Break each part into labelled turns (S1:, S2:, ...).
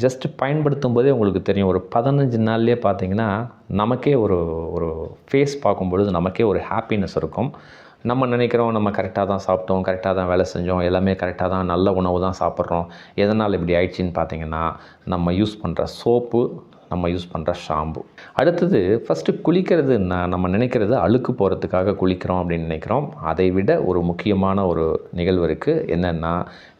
S1: Just பயன்படுத்தும் போதே உங்களுக்கு தெரியும். ஒரு பதினஞ்சு நாள்லேயே பார்த்தீங்கன்னா நமக்கே ஒரு ஒரு ஃபேஸ் பார்க்கும்பொழுது நமக்கே ஒரு ஹாப்பினஸ் இருக்கும். நம்ம நினைக்கிறோம் நம்ம கரெக்டாக தான் சாப்பிட்டோம் கரெக்டாக தான் வேலை செஞ்சோம் எல்லாமே கரெக்டாக தான் நல்ல உணவு தான் சாப்பிட்றோம். எதனால் இப்படி ஆயிடுச்சின்னு பார்த்தீங்கன்னா நம்ம யூஸ் பண்ணுற சோப்பு நம்ம யூஸ் பண்ணுற ஷாம்பு அடுத்தது ஃபஸ்ட்டு குளிக்கிறது நான் நம்ம நினைக்கிறது அழுக்கு போகிறதுக்காக குளிக்கிறோம் அப்படின்னு நினைக்கிறோம். அதை விட ஒரு முக்கியமான ஒரு நிகழ்வு இருக்குது என்னென்னா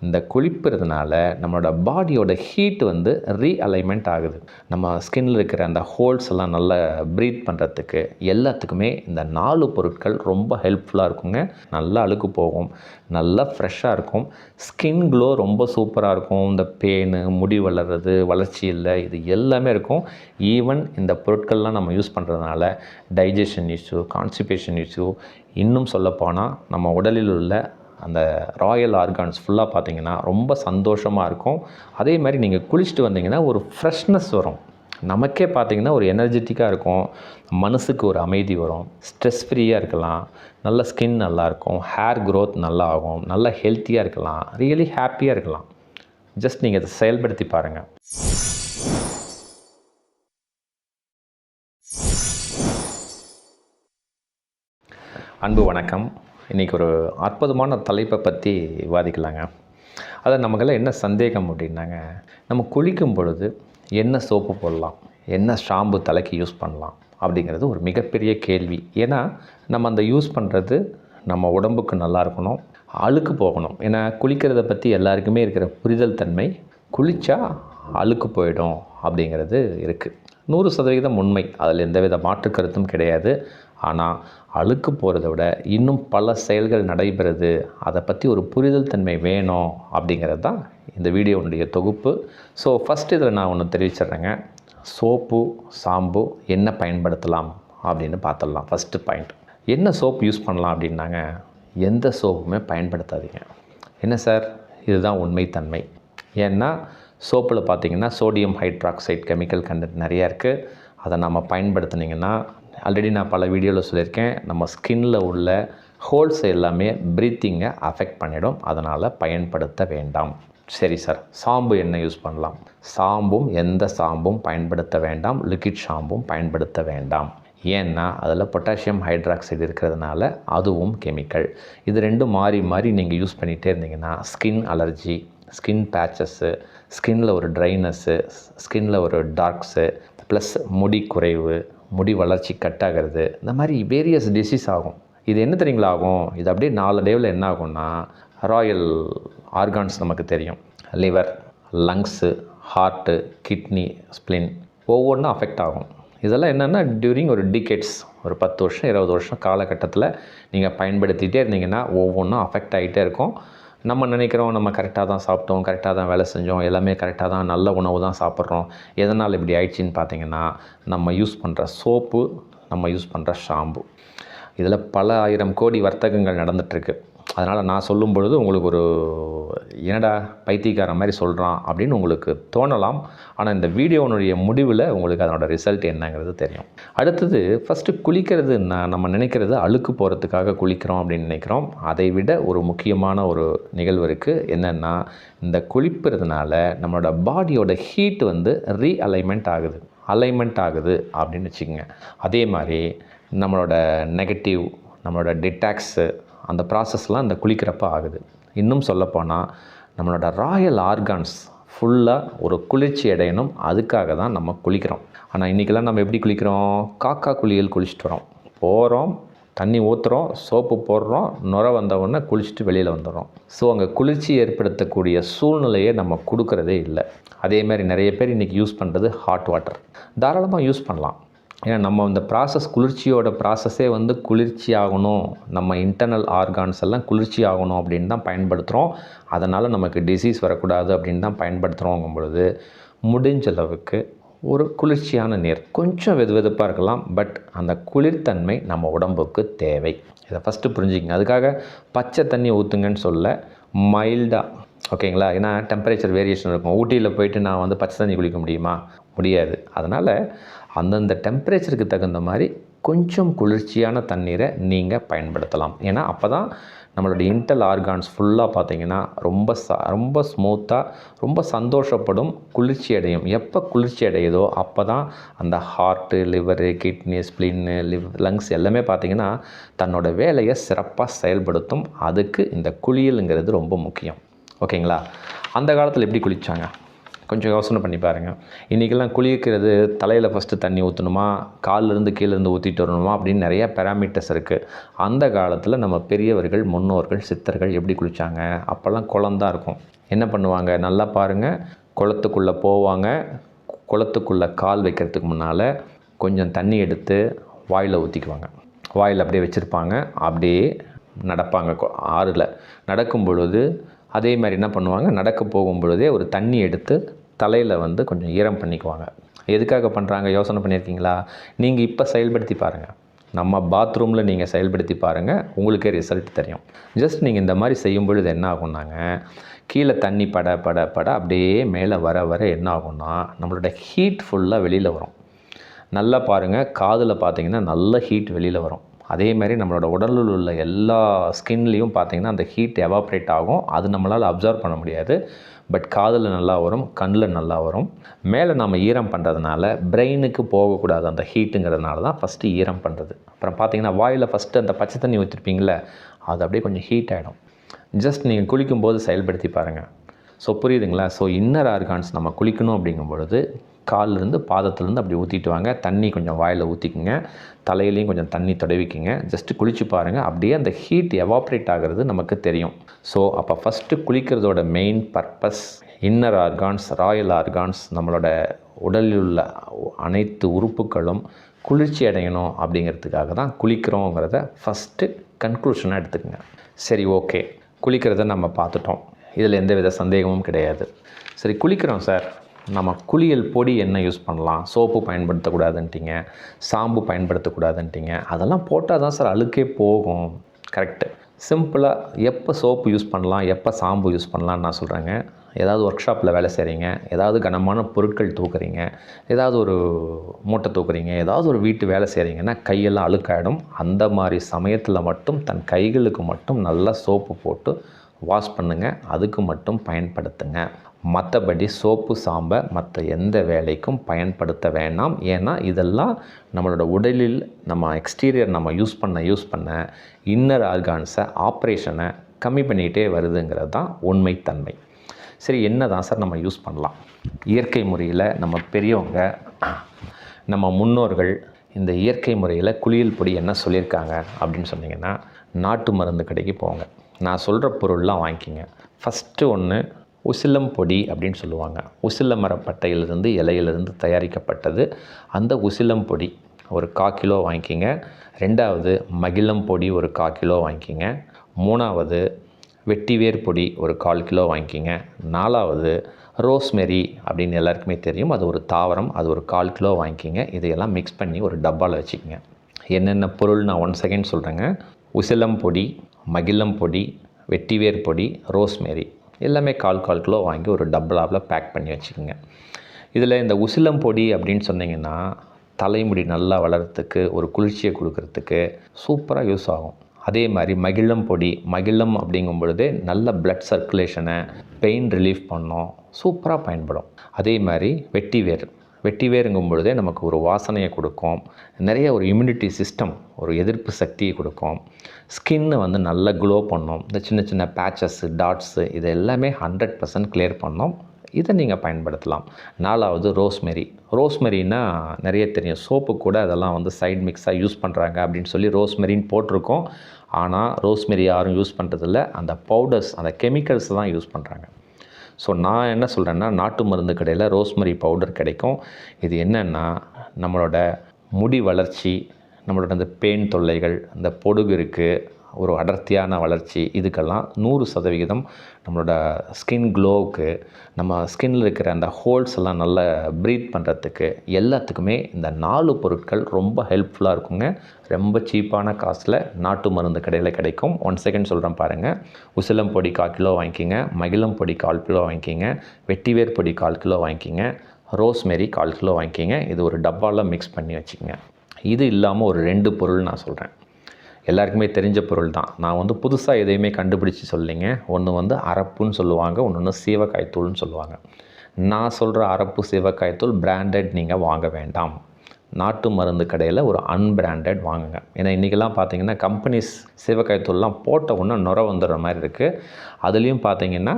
S1: இந்த குளிப்புறதுனால நம்மளோட பாடியோட ஹீட் வந்து ரீஅலைன்மெண்ட் ஆகுது. நம்ம ஸ்கின்னில் இருக்கிற அந்த ஹோல்ஸ் எல்லாம் நல்லா ப்ரீத் பண்ணுறதுக்கு எல்லாத்துக்குமே இந்த நாலு பொருட்கள் ரொம்ப ஹெல்ப்ஃபுல்லாக இருக்குங்க. நல்லா அழுக்கு போகும் நல்லா ஃப்ரெஷ்ஷாக இருக்கும். ஸ்கின் க்ளோ ரொம்ப சூப்பராக இருக்கும். இந்த பேனு முடி வளர்றது வளர்ச்சி இல்லை இது எல்லாமே இருக்கும். ஈவன் இந்த பொருட்கள்லாம் நம்ம யூஸ் பண்ணுறதுனால டைஜஷன் இஷ்யூ கான்ஸ்டிபேஷன் இஷ்யூ இன்னும் சொல்லப்போனால் நம்ம உடலில் உள்ள அந்த ராயல் ஆர்கான்ஸ் ஃபுல்லாக பார்த்தீங்கன்னா ரொம்ப சந்தோஷமாக இருக்கும். அதே மாதிரி நீங்கள் குளிச்சுட்டு வந்தீங்கன்னா ஒரு ஃப்ரெஷ்னஸ் வரும். நமக்கே பார்த்தீங்கன்னா ஒரு எனர்ஜெட்டிக்காக இருக்கும். மனசுக்கு ஒரு அமைதி வரும். ஸ்ட்ரெஸ் ஃப்ரீயாக இருக்கலாம். நல்ல ஸ்கின் நல்லாயிருக்கும் ஹேர் க்ரோத் நல்லா ஆகும். நல்ல ஹெல்த்தியாக இருக்கலாம். ரியலி ஹாப்பியாக இருக்கலாம். ஜஸ்ட் நீங்கள் அதை செயல்படுத்தி பாருங்கள் அன்பு வணக்கம். இன்றைக்கி ஒரு அற்புதமான தலைப்பை பற்றி விவாதிக்கலாங்க. அதை நமக்கெல்லாம் என்ன சந்தேகம் அப்படின்னாங்க நம்ம குளிக்கும் பொழுது என்ன சோப்பு போடலாம் என்ன ஷாம்பு தலைக்கு யூஸ் பண்ணலாம் அப்படிங்கிறது ஒரு மிகப்பெரிய கேள்வி. ஏன்னா நம்ம அந்த யூஸ் பண்ணுறது நம்ம உடம்புக்கு நல்லா இருக்கணும் அழுக்கு போகணும். ஏன்னா குளிக்கிறத பற்றி எல்லாருக்குமே இருக்கிற புரிதல் தன்மை குளித்தா அழுக்கு போயிடும் அப்படிங்கிறது இருக்குது நூறு சதவீதம் உண்மை. அதில் எந்தவித மாற்று கருத்தும் கிடையாது. ஆனால் அழுக்கு போகிறத விட இன்னும் பல செயல்கள் நடைபெறுது. அதை பற்றி ஒரு புரிதல் தன்மை வேணும் அப்படிங்கிறது தான் இந்த வீடியோனுடைய தொகுப்பு. ஸோ ஃபஸ்ட் இதில் நான் ஒன்று தெரிவிச்சிட்றேங்க. சோப்பு சாம்பு என்ன பயன்படுத்தலாம் அப்படின்னு பார்த்துடலாம். ஃபஸ்ட்டு பாயிண்ட் என்ன சோப்பு யூஸ் பண்ணலாம் அப்படின்னாங்க. எந்த சோப்புமே பயன்படுத்தாதீங்க. என்ன சார்? இதுதான் உண்மைத்தன்மை. ஏன்னா சோப்பில் பார்த்தீங்கன்னா சோடியம் ஹைட்ராக்சைட் கெமிக்கல் கண்டென்ட் நிறையா இருக்குது அதை நம்ம பயன்படுத்துனீங்கன்னா ஆல்ரெடி நான் பல வீடியோவில் சொல்லியிருக்கேன் நம்ம ஸ்கின்னில் உள்ள ஹோல்ஸ் எல்லாமே ப்ரீத்திங்கை அஃபெக்ட் பண்ணிடும். அதனால் பயன்படுத்த வேண்டாம். சரி சார் சாம்பு என்ன யூஸ் பண்ணலாம்? சாம்பும் எந்த சாம்பும் பயன்படுத்த வேண்டாம். லிக்விட் ஷாம்பும் பயன்படுத்த வேண்டாம். ஏன்னா அதில் பொட்டாசியம் ஹைட்ராக்சைடு இருக்கிறதுனால அதுவும் கெமிக்கல் இது ரெண்டும் மாறி மாறி நீங்கள் யூஸ் பண்ணிகிட்டே இருந்தீங்கன்னா ஸ்கின் அலர்ஜி ஸ்கின் பேச்சஸ்ஸு ஸ்கின்னில் ஒரு ட்ரைனஸ்ஸு ஸ்கின்னில் ஒரு டார்க்ஸு ப்ளஸ் முடி குறைவு முடி வளர்ச்சி கட் ஆகிறது இந்த மாதிரி வேரியஸ் டிசீஸ் ஆகும். இது என்ன தெரியுங்களா ஆகும்? இது அப்படியே நாலு டேவில் என்ன ஆகும்னா ராயல் ஆர்கான்ஸ் நமக்கு தெரியும். Liver lungs heart kidney spleen ஒவ்வொன்றும் அஃபெக்ட் ஆகும். இதெல்லாம் என்னென்னா டியூரிங் ஒரு டிகேட்ஸ் ஒரு பத்து வருஷம் இருபது வருஷம் காலகட்டத்தில் நீங்கள் பயன்படுத்திகிட்டே இருந்தீங்கன்னா ஒவ்வொன்றும் அஃபெக்ட் ஆகிட்டே இருக்கும். நம்ம நினைக்கிறோம் நம்ம கரெக்டாக தான் சாப்பிட்டோம் கரெக்டாக தான் வேலை செஞ்சோம் எல்லாமே கரெக்டாக தான் நல்ல உணவு தான் சாப்பிட்றோம். எதனால் இப்படி ஆயிடுச்சின்னு பார்த்தீங்கன்னா நம்ம யூஸ் பண்ணுற சோப்பு நம்ம யூஸ் பண்ணுற ஷாம்பு இதில் பல ஆயிரம் கோடி வர்த்தகங்கள் நடந்துகிட்ருக்கு அதனால் நான் சொல்லும் பொழுது உங்களுக்கு ஒரு என்னடா பைத்தியக்காரன் மாதிரி சொல்கிறான் அப்படின்னு உங்களுக்கு தோணலாம். ஆனால் இந்த வீடியோனுடைய முடிவில் உங்களுக்கு அதனோட ரிசல்ட் என்னங்கிறது தெரியும். அடுத்தது ஃபஸ்ட்டு குளிக்கிறது நான் நம்ம நினைக்கிறது அழுக்கு போகிறதுக்காக குளிக்கிறோம் அப்படின்னு நினைக்கிறோம். அதை விட ஒரு முக்கியமான ஒரு நிகழ்வு இருக்குது என்னென்னா இந்த குளிப்புறதுனால நம்மளோட பாடியோட ஹீட் வந்து ரீஅலைன்மெண்ட் ஆகுது. அலைன்மெண்ட் ஆகுது அப்படின்னு வச்சுக்கோங்க. அதே மாதிரி நம்மளோட நெகட்டிவ் நம்மளோட டிடாக்ஸு அந்த ப்ராசஸ்லாம் இந்த குளிக்கிறப்ப ஆகுது. இன்னும் சொல்லப்போனால் நம்மளோட ராயல் ஆர்கான்ஸ் ஃபுல்லாக ஒரு குளிர்ச்சி அடையணும். அதுக்காக தான் நம்ம குளிக்கிறோம். ஆனால் இன்றைக்கெல்லாம் நம்ம எப்படி குளிக்கிறோம்? காக்கா குளியல் குளிச்சுட்டு வரோம். போகிறோம் தண்ணி ஊற்றுறோம் சோப்பு போடுறோம் நுர வந்தவுடனே குளிச்சுட்டு வெளியில் வந்துடுறோம். ஸோ அங்கே குளிர்ச்சி ஏற்படுத்தக்கூடிய சூழ்நிலையை நம்ம கொடுக்குறதே இல்லை. அதே மாதிரி நிறைய பேர் இன்றைக்கி யூஸ் பண்ணுறது ஹாட் வாட்டர் தாராளமாக யூஸ் பண்ணலாம். ஏன்னா நம்ம இந்த ப்ராசஸ் குளிர்ச்சியோட ப்ராசஸே வந்து குளிர்ச்சி ஆகணும். நம்ம இன்டர்னல் ஆர்கான்ஸ் எல்லாம் குளிர்ச்சி ஆகணும் அப்படின்னு தான் பயன்படுத்துகிறோம் அதனால் நமக்கு டிசீஸ் வரக்கூடாது அப்படின்னு தான் பயன்படுத்துகிறோங்கும் பொழுது முடிஞ்ச அளவுக்கு ஒரு குளிர்ச்சியான நீர். கொஞ்சம் வெது வெதுப்பாக இருக்கலாம். பட் அந்த குளிர்தன்மை நம்ம உடம்புக்கு தேவை. இதை ஃபஸ்ட்டு புரிஞ்சுக்கங்க. அதுக்காக பச்சை தண்ணி ஊற்றுங்கன்னு சொல்ல மைல்டாக ஓகேங்களா? ஏன்னா டெம்பரேச்சர் வேரியேஷன் இருக்கும். ஊட்டியில் போயிட்டு நான் வந்து பச்சை தண்ணி குளிக்க முடியுமா? முடியாது. அதனால் அந்தந்த டெம்பரேச்சருக்கு தகுந்த மாதிரி கொஞ்சம் குளிர்ச்சியான தண்ணீரை நீங்கள் பயன்படுத்தலாம். ஏன்னா அப்போ தான் நம்மளுடைய இன்டல் ஆர்கான்ஸ் ஃபுல்லாக பார்த்திங்கன்னா ரொம்ப ச ரொம்ப ஸ்மூத்தாக ரொம்ப சந்தோஷப்படும் குளிர்ச்சி அடையும் எப்போ குளிர்ச்சி அடையுதோ அப்போ தான் அந்த heart liver kidney spleen live lungs எல்லாமே பார்த்திங்கன்னா தன்னோட வேலையை சிறப்பாக செயல்படுத்தும். அதுக்கு இந்த குளியலுங்கிறது ரொம்ப முக்கியம். ஓகேங்களா? அந்த காலத்தில் எப்படி குளித்தாங்க கொஞ்சம் யோசனை பண்ணி பாருங்கள் இன்றைக்கெல்லாம் குளிக்கிறது தலையில் ஃபஸ்ட்டு தண்ணி ஊற்றணுமா காலிலேருந்து கீழேருந்து ஊற்றிட்டு வரணுமா? அப்படின்னு நிறையா பேராமீட்டர்ஸ் இருக்குது அந்த காலத்தில் நம்ம பெரியவர்கள் முன்னோர்கள் சித்தர்கள் எப்படி குளித்தாங்க அப்போல்லாம் குளம் தான் இருக்கும். என்ன பண்ணுவாங்க? நல்லா பாருங்கள் குளத்துக்குள்ளே போவாங்க. குளத்துக்குள்ளே கால் வைக்கிறதுக்கு முன்னால் கொஞ்சம் தண்ணி எடுத்து வாயில் ஊற்றிக்குவாங்க வாயில் அப்படியே வச்சுருப்பாங்க. அப்படியே நடப்பாங்க. ஆறில். நடக்கும் பொழுது அதே மாதிரி என்ன பண்ணுவாங்க? நடக்க போகும் பொழுதே ஒரு தண்ணி எடுத்து தலையில் வந்து கொஞ்சம் ஈரம் பண்ணிக்குவாங்க. எதுக்காக பண்ணுறாங்க யோசனை பண்ணியிருக்கீங்களா நீங்கள் இப்போ செயல்படுத்தி பாருங்கள் நம்ம பாத்ரூமில் நீங்கள் செயல்படுத்தி பாருங்கள் உங்களுக்கே ரிசல்ட் தெரியும். ஜஸ்ட் நீங்கள் இந்த மாதிரி செய்யும் பொழுது என்ன ஆகும்னாங்க? கீழே தண்ணி பட பட பட அப்படியே மேலே வர வர என்ன ஆகும்னா நம்மளோட ஹீட் ஃபுல்லாக வெளியில் வரும். நல்லா பாருங்கள் காதில் பார்த்தீங்கன்னா நல்ல ஹீட் வெளியில் வரும். அதே மாதிரி நம்மளோட உடலில் உள்ள எல்லா ஸ்கின்லேயும் பார்த்தீங்கன்னா அந்த ஹீட் எவாப்ரேட் ஆகும். அது நம்மளால் அப்சர்வ் பண்ண முடியாது. பட் காதில் நல்லா வரும் கண்ணில் நல்லா வரும். மேலே நம்ம ஈரம் பண்ணுறதுனால பிரெயினுக்கு போகக்கூடாது அந்த ஹீட்டுங்கிறதுனால தான் ஃபஸ்ட்டு ஈரம் பண்ணுறது. அப்புறம் பார்த்திங்கன்னா வாயில் ஃபஸ்ட்டு அந்த பச்சை தண்ணி ஊற்றிருப்பீங்களே அது அப்படியே கொஞ்சம் ஹீட் ஆகிடும். ஜஸ்ட் நீங்கள் குளிக்கும்போது செயல்படுத்தி பாருங்கள் ஸோ புரியுதுங்களா? ஸோ இன்னர் ஆர்கான்ஸ் நம்ம குளிக்கணும் அப்படிங்கும் பொழுது காலிலேருந்து பாதத்துலேருந்து அப்படி ஊற்றிட்டு வாங்க. தண்ணி கொஞ்சம் வாயில் ஊற்றிக்குங்க தலையிலையும் கொஞ்சம் தண்ணி தடவிக்குங்க. ஜஸ்ட்டு குளிச்சு பாருங்கள் அப்படியே அந்த ஹீட் எவாப்ரேட் ஆகிறது நமக்கு தெரியும். ஸோ அப்போ first குளிக்கிறதோட main purpose inner organs royal organs நம்மளோட உடலில் உள்ள அனைத்து உறுப்புகளும் குளிர்ச்சி அடையணும் அப்படிங்கிறதுக்காக தான் குளிக்கிறோங்கிறத ஃபஸ்ட்டு கன்க்ளூஷனாக எடுத்துக்கங்க. சரி ஓகே குளிக்கிறத நம்ம பார்த்துட்டோம். இதில் எந்த வித சந்தேகமும் கிடையாது. சரி குளிக்கிறோம் சார் நம்ம குளியல் பொடி என்ன யூஸ் பண்ணலாம்? சோப்பு பயன்படுத்தக்கூடாதுன்ட்டிங்க. சாம்பு பயன்படுத்தக்கூடாதுன்ட்டிங்க. அதெல்லாம் போட்டால் தான் சார் அழுக்கே போகும். கரெக்டு சிம்பிளாக எப்போ சோப்பு யூஸ் பண்ணலாம்? எப்போ சாம்பு யூஸ் பண்ணலாம்னு நான் சொல்கிறேங்க ஏதாவது ஒர்க் ஷாப்பில் வேலை செய்கிறீங்க ஏதாவது கனமான பொருட்கள் தூக்குறீங்க. ஏதாவது ஒரு மூட்டை தூக்குறீங்க. ஏதாவது ஒரு வீட்டு வேலை செய்கிறீங்கன்னா கையெல்லாம் அழுக்காயிடும். அந்த மாதிரி சமயத்தில் மட்டும் தன் கைகளுக்கு மட்டும் நல்லா சோப்பு போட்டு வாஷ் பண்ணுங்கள் அதுக்கு மட்டும் பயன்படுத்துங்க. மற்றபடி சோப்பு சாம்பை மற்ற எந்த வேலைக்கும் பயன்படுத்த வேண்டாம் ஏன்னா இதெல்லாம் நம்மளோட உடலில் நம்ம எக்ஸ்டீரியர் நம்ம யூஸ் பண்ண யூஸ் பண்ண இன்னர் ஆர்கான்ஸை ஆப்ரேஷனை கம்மி பண்ணிகிட்டே வருதுங்கிறது தான் உண்மைத்தன்மை. சரி என்ன தான் சார் நம்ம யூஸ் பண்ணலாம்? இயற்கை முறையில் நம்ம பெரியவங்க நம்ம முன்னோர்கள் இந்த இயற்கை முறையில் குளியல் பொடி என்ன சொல்லியிருக்காங்க அப்படின்னு சொன்னிங்கன்னா நாட்டு மருந்து கடைக்கு போங்க. நான் சொல்கிற பொருள்லாம் வாங்கிக்கிங்க. ஃபஸ்ட்டு ஒன்று உசிலம் பொடி அப்படின்னு சொல்லுவாங்க. உசில மரப்பட்டையிலிருந்து இலையிலிருந்து தயாரிக்கப்பட்டது. அந்த உசிலம் பொடி ஒரு கா கிலோ வாங்கிக்கிங்க. ரெண்டாவது மகிழம் பொடி ஒரு கா கிலோ வாங்கிக்கிங்க. மூணாவது வெட்டிவேர் பொடி ஒரு கால் கிலோ வாங்கிக்கிங்க. நாலாவது ரோஸ்மெரி அப்படின்னு எல்லாருக்குமே தெரியும். அது ஒரு தாவரம் அது ஒரு கால் கிலோ வாங்கிக்கிங்க. இதையெல்லாம் மிக்ஸ் பண்ணி ஒரு டப்பாவில் வச்சுக்கோங்க. என்னென்ன பொருள் நான் ஒன் செகண்ட் சொல்கிறேங்க உசிலம் பொடி மகிழம் பொடி வெட்டிவேர் பொடி ரோஸ்மேரி எல்லாமே கால் கால் கிலோ வாங்கி ஒரு டப்பலாவில் பேக் பண்ணி வச்சுக்கோங்க. இதில் இந்த உசிலம் பொடி அப்படின்னு சொன்னீங்கன்னா தலைமுடி நல்லா வளர்கிறதுக்கு ஒரு குளிர்ச்சியை கொடுக்கறதுக்கு சூப்பராக யூஸ் ஆகும். அதே மாதிரி மகிழம் பொடி மகிழம் அப்படிங்கும் பொழுதே நல்ல பிளட் சர்க்குலேஷனை பெயின் ரிலீஃப் பண்ணோம் சூப்பராக பயன்படும். அதே மாதிரி வெட்டிவேர். வெட்டிவேருங்கும் பொழுதே நமக்கு ஒரு வாசனையை கொடுக்கும். நிறைய ஒரு இம்யூனிட்டி சிஸ்டம் ஒரு எதிர்ப்பு சக்தியை கொடுக்கும். ஸ்கின்னு வந்து நல்லா க்ளோ பண்ணும். இந்த சின்ன சின்ன பேச்சஸ்ஸு டாட்ஸு இது எல்லாமே ஹண்ட்ரட் பர்சன்ட் கிளியர் பண்ணும். இதை நீங்கள் பயன்படுத்தலாம். நாலாவது ரோஸ்மெரி ரோஸ்மெரினா நிறைய தெரியும். சோப்பு கூட அதெல்லாம் வந்து சைட் மிக்ஸாக யூஸ் பண்ணுறாங்க அப்படின்னு சொல்லி ரோஸ்மெரின்னு போட்டிருக்கோம். ஆனால் ரோஸ்மெரி யாரும் யூஸ் பண்ணுறதில்ல அந்த பவுடர்ஸ் அந்த கெமிக்கல்ஸ் தான் யூஸ் பண்ணுறாங்க ஸோ நான் என்ன சொல்கிறேன்னா நாட்டு மருந்து கடையில் ரோஸ்மரி பவுடர் கிடைக்கும். இது என்னென்னா நம்மளோட முடி வளர்ச்சி நம்மளோட அந்த பேன் தொல்லைகள் அந்த பொடுகு இருக்குது ஒரு அடர்த்தியான வளர்ச்சி இதுக்கெல்லாம் நூறு சதவிகிதம் நம்மளோட ஸ்கின் க்ளோவுக்கு நம்ம ஸ்கின்னில் இருக்கிற அந்த ஹோல்ஸ் எல்லாம் நல்லா ப்ரீத் பண்ணுறதுக்கு எல்லாத்துக்குமே இந்த நாலு பொருட்கள் ரொம்ப ஹெல்ப்ஃபுல்லாக இருக்குங்க. ரொம்ப சீப்பான காசில் நாட்டு மருந்து கடையில் கிடைக்கும். ஒன் செகண்ட் சொல்கிறேன் பாருங்கள் உசிலம் பொடி கால் கிலோ வாங்கிக்கிங்க. மகிழம் பொடி கால் கிலோ வாங்கிக்கிங்க. வெட்டிவேர் பொடி கால் கிலோ வாங்கிக்கிங்க. ரோஸ்மெரி கால் கிலோ வாங்கிக்கிங்க. இது ஒரு டப்பாவில் மிக்ஸ் பண்ணி வச்சுக்கோங்க. இது இல்லாமல் ஒரு ரெண்டு பொருள் நான் சொல்கிறேன் எல்லாருக்குமே தெரிஞ்ச பொருள் தான். நான் வந்து புதுசாக எதையுமே கண்டுபிடிச்சி சொல்லிங்க ஒன்று வந்து அரப்புன்னு சொல்லுவாங்க ஒன்று ஒன்று சீவக்காய்த்தூள்னு சொல்லுவாங்க. நான் சொல்கிற அரப்பு சீவக்காய்த்தூள் பிராண்டட் நீங்கள் வாங்க வேண்டாம். நாட்டு மருந்து கடையில் ஒரு அன்பிராண்டட் வாங்குங்க. ஏன்னா இன்றைக்கெல்லாம் பார்த்தீங்கன்னா கம்பெனிஸ் சீவக்காய் தூள்லாம் போட்ட உடனே நுர வந்துடுற மாதிரி இருக்குது அதுலேயும் பார்த்தீங்கன்னா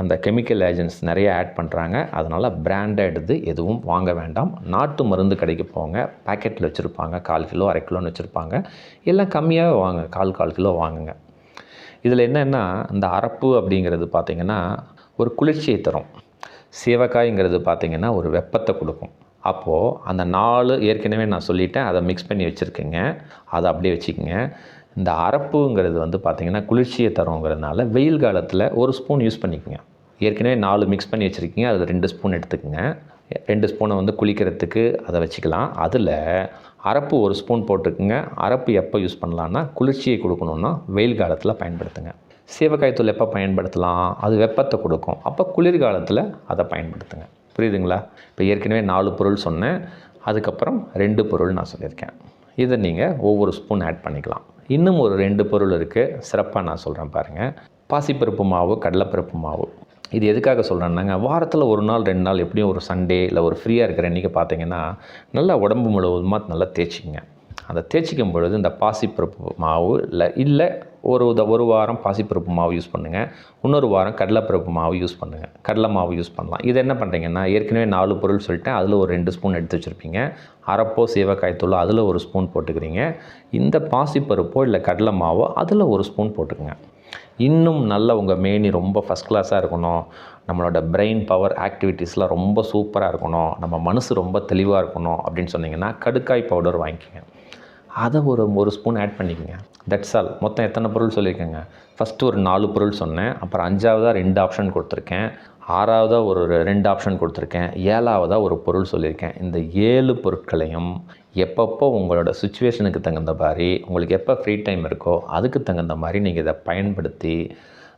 S1: அந்த கெமிக்கல் ஏஜென்ட்ஸ் நிறைய ஆட் பண்ணுறாங்க அதனால் பிராண்டட் இது எதுவும் வாங்க வேண்டாம். நாட்டு மருந்து கடைக்கு போங்க. பேக்கெட்டில் வச்சுருப்பாங்க. கால் கிலோ அரை கிலோன்னு வச்சுருப்பாங்க. எல்லாம் கம்மியாக வாங்க. கால் கால் கிலோ வாங்குங்க. இதில் என்னென்னா இந்த அரப்பு அப்படிங்கிறது பார்த்திங்கன்னா ஒரு குளிர்ச்சியை தரும். சீவக்காய்ங்கிறது பார்த்திங்கன்னா ஒரு வெப்பத்தை கொடுக்கும். அப்போது அந்த நாலு ஏற்கனவே நான் சொல்லிட்டேன் அதை மிக்ஸ் பண்ணி வச்சுருக்கேங்க. அதை அப்படியே வச்சுக்கோங்க. இந்த அரப்புங்கிறது வந்து பார்த்திங்கன்னா குளிர்ச்சியை தருங்கிறதுனால வெயில் காலத்தில் ஒரு ஸ்பூன் யூஸ் பண்ணிக்கோங்க. ஏற்கனவே நாலு மிக்ஸ் பண்ணி வச்சுருக்கீங்க அதில் ரெண்டு ஸ்பூன் எடுத்துக்கோங்க. ரெண்டு ஸ்பூனை வந்து குளிக்கிறதுக்கு அதை வச்சுக்கலாம். அதில் அரப்பு ஒரு ஸ்பூன் போட்டுக்குங்க. அரப்பு எப்போ யூஸ் பண்ணலான்னா குளிர்ச்சியை கொடுக்கணுன்னா வெயில் காலத்தில் பயன்படுத்துங்க. சீவக்காய் தூள் எப்போ பயன்படுத்தலாம்? அது வெப்பத்தை கொடுக்கும். அப்போ குளிர்காலத்தில் அதை பயன்படுத்துங்க. புரியுதுங்களா? இப்போ ஏற்கனவே நாலு பொருள் சொன்னேன். அதுக்கப்புறம் ரெண்டு பொருள் நான் சொல்லியிருக்கேன். இதை நீங்கள் ஒவ்வொரு ஸ்பூன் ஆட் பண்ணிக்கலாம். இன்னும் ஒரு ரெண்டு பொருள் இருக்குது சிறப்பாக நான் சொல்கிறேன் பாருங்கள் பாசிப்பருப்பு மாவு கடலைப்பருப்பு மாவு. இது எதுக்காக சொல்கிறேன்னாங்க வாரத்தில் ஒரு நாள் ரெண்டு நாள் எப்படியும் ஒரு சண்டே இல்லை ஒரு ஃப்ரீயாக இருக்கிற இன்றைக்கி பார்த்தீங்கன்னா நல்லா உடம்பு முழுவதுமாக நல்லா தேய்ச்சிங்க அந்த தேய்ச்சிக்கும் பொழுது இந்த பாசிப்பருப்பு மாவு இல்லை இல்லை ஒரு ஒரு வாரம் பாசிப்பருப்பு மாவு யூஸ் பண்ணுங்கள் இன்னொரு வாரம் கடலைப்பருப்பு மாவு யூஸ் பண்ணுங்கள் கடலை மாவு யூஸ் பண்ணலாம். இது என்ன பண்ணுறீங்கன்னா ஏற்கனவே நாலு பொருள் சொல்லிட்டேன். அதில் ஒரு ரெண்டு ஸ்பூன் எடுத்து வச்சுருப்பீங்க. அரப்போ சீவக்காய் தூள் அதில் ஒரு ஸ்பூன் போட்டுக்கிறீங்க. இந்த பாசிப்பருப்போ இல்லை கடலை மாவோ அதில் ஒரு ஸ்பூன் போட்டுக்குங்க. இன்னும் நல்ல உங்கள் மேனி ரொம்ப ஃபஸ்ட் கிளாஸாக இருக்கணும். நம்மளோட பிரெயின் பவர் ஆக்டிவிட்டீஸ்லாம் ரொம்ப சூப்பராக இருக்கணும். நம்ம மனசு ரொம்ப தெளிவாக இருக்கணும் அப்படின்னு சொன்னிங்கன்னா கடுக்காய் பவுடர் வாங்கிக்கோங்க. அதை ஒரு ஒரு ஸ்பூன் ஆட் பண்ணிக்கோங்க. தட்ஸ் ஆல் மொத்தம் எத்தனை பொருள் சொல்லியிருக்கேங்க? ஃபஸ்ட்டு ஒரு நாலு பொருள் சொன்னேன். அப்புறம் அஞ்சாவதாக ரெண்டு ஆப்ஷன் கொடுத்துருக்கேன். ஆறாவதாக ஒரு ரெண்டு ஆப்ஷன் கொடுத்துருக்கேன். ஏழாவதாக ஒரு பொருள் சொல்லியிருக்கேன். இந்த ஏழு பொருட்களையும் எப்பப்போ உங்களோட சுச்சுவேஷனுக்கு தகுந்த மாதிரி உங்களுக்கு எப்போ ஃப்ரீ டைம் இருக்கோ அதுக்கு தகுந்த மாதிரி நீங்கள் இதை பயன்படுத்தி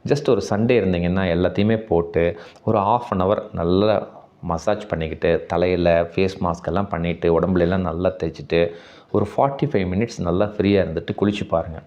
S1: ஜஸ்ட் ஒரு சண்டே இருந்தீங்கன்னா எல்லாத்தையுமே போட்டு ஒரு ஆஃப் அன் ஹவர் நல்லா மசாஜ் பண்ணிக்கிட்டு தலையில் ஃபேஸ் மாஸ்கெல்லாம் பண்ணிவிட்டு உடம்புலெல்லாம் நல்லா தேய்ச்சிட்டு ஒரு ஃபார்ட்டி ஃபைவ் மினிட்ஸ் நல்லா ஃப்ரீயாக இருந்துட்டு குளிச்சு பாருங்கள்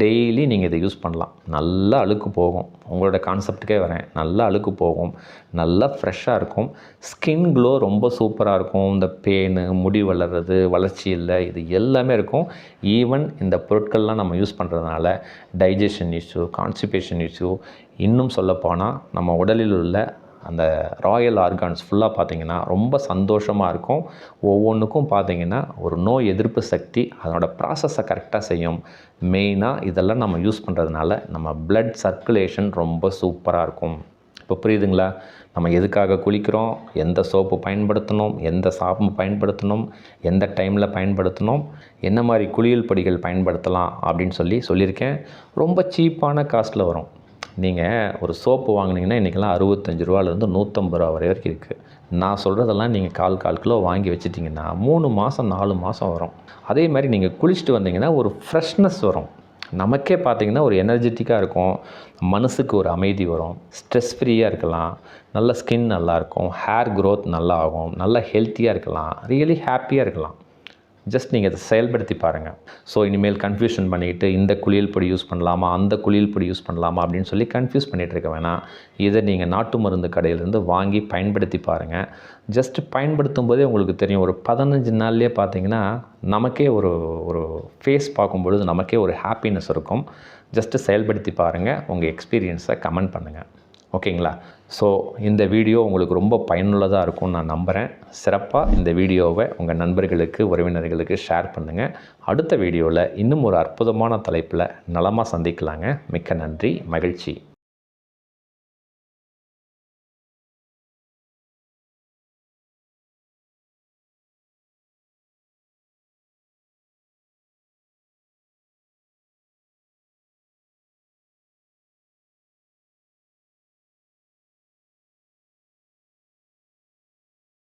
S1: டெய்லி நீங்கள் இதை யூஸ் பண்ணலாம். நல்லா அழுக்கு போகும். உங்களோட கான்செப்ட்டுக்கே வரேன். நல்லா அழுக்கு போகும். நல்லா ஃப்ரெஷ்ஷாக இருக்கும். ஸ்கின் க்ளோ ரொம்ப சூப்பராக இருக்கும். இந்த பேனு முடி வளர்கிறது வளர்ச்சி இல்லை. இது எல்லாமே இருக்கும். ஈவன் இந்த பொருட்கள்லாம் நம்ம யூஸ் பண்ணுறதுனால டைஜஷன் இஷ்யூ கான்ஸ்டிபேஷன் இஷ்யூ இன்னும் சொல்லப்போனால் நம்ம உடலில் உள்ள அந்த ராயல் ஆர்கான்ஸ் ஃபுல்லாக பார்த்திங்கன்னா ரொம்ப சந்தோஷமாக இருக்கும். ஒவ்வொன்றுக்கும் பார்த்திங்கன்னா ஒரு நோய் எதிர்ப்பு சக்தி அதனோட ப்ராசஸை கரெக்டாக செய்யும். மெயினாக இதெல்லாம் நம்ம யூஸ் பண்ணுறதுனால நம்ம பிளட் சர்க்குலேஷன் ரொம்ப சூப்பராக இருக்கும். இப்போ புரியுதுங்களா? நம்ம எதுக்காக குளிக்கிறோம்? எந்த சோப்பு பயன்படுத்தணும்? எந்த சாப்பு பயன்படுத்தணும்? எந்த டைமில் பயன்படுத்தணும்? என்ன மாதிரி குளியல் பொடிகள் பயன்படுத்தலாம் அப்படின்னு சொல்லி சொல்லியிருக்கேன். ரொம்ப சீப்பான காஸ்ட்டில் வரும். நீங்கள் ஒரு சோப்பு வாங்கினீங்கன்னா இன்றைக்கெல்லாம் அறுபத்தஞ்சு ரூபாலேருந்து நூற்றம்பது ரூபா வரை வரைக்கும் இருக்குது நான் சொல்கிறதெல்லாம் நீங்கள் கால் கால் கிலோ வாங்கி வச்சிட்டிங்கன்னா மூணு மாதம் நாலு மாதம் வரும். அதே மாதிரி நீங்கள் குளிச்சுட்டு வந்தீங்கன்னா ஒரு ஃப்ரெஷ்னஸ் வரும். நமக்கே பார்த்தீங்கன்னா ஒரு எனர்ஜெட்டிக்காக இருக்கும். மனசுக்கு ஒரு அமைதி வரும். ஸ்ட்ரெஸ் ஃப்ரீயாக இருக்கலாம். நல்ல ஸ்கின் நல்லாயிருக்கும் ஹேர் க்ரோத் நல்லா ஆகும். நல்லா ஹெல்த்தியாக இருக்கலாம். ரியலி ஹாப்பியாக இருக்கலாம். ஜஸ்ட் நீங்கள் அதை செயல்படுத்தி பாருங்கள் ஸோ இனிமேல் கன்ஃபியூஷன் பண்ணிக்கிட்டு இந்த குளியல் பொடி யூஸ் பண்ணலாமா அந்த குளியல் பொடி யூஸ் பண்ணலாமா அப்படின்னு சொல்லி கன்ஃபியூஸ் பண்ணிகிட்டு இருக்க வேணாம். இதை நீங்கள் நாட்டு மருந்து கடையிலேருந்து வாங்கி பயன்படுத்தி பாருங்கள் ஜஸ்ட் பயன்படுத்தும் போதே உங்களுக்கு தெரியும் ஒரு பதினஞ்சு நாள்லேயே பார்த்தீங்கன்னா நமக்கே ஒரு ஒரு ஃபேஸ் பார்க்கும்பொழுது நமக்கே ஒரு ஹாப்பினஸ் இருக்கும். ஜஸ்ட்டு செயல்படுத்தி பாருங்கள் உங்கள் எக்ஸ்பீரியன்ஸை கமெண்ட் பண்ணுங்கள் ஓகேங்களா? ஸோ இந்த வீடியோ உங்களுக்கு ரொம்ப பயனுள்ளதாக இருக்கும்னு நான் நம்புகிறேன் சிறப்பாக இந்த வீடியோவை உங்கள் நண்பர்களுக்கு உறவினர்களுக்கு ஷேர் பண்ணுங்கள் அடுத்த வீடியோவில் இன்னும் ஒரு அற்புதமான தலைப்பில் நலமாக சந்திக்கலாங்க. மிக்க நன்றி மகிழ்ச்சி.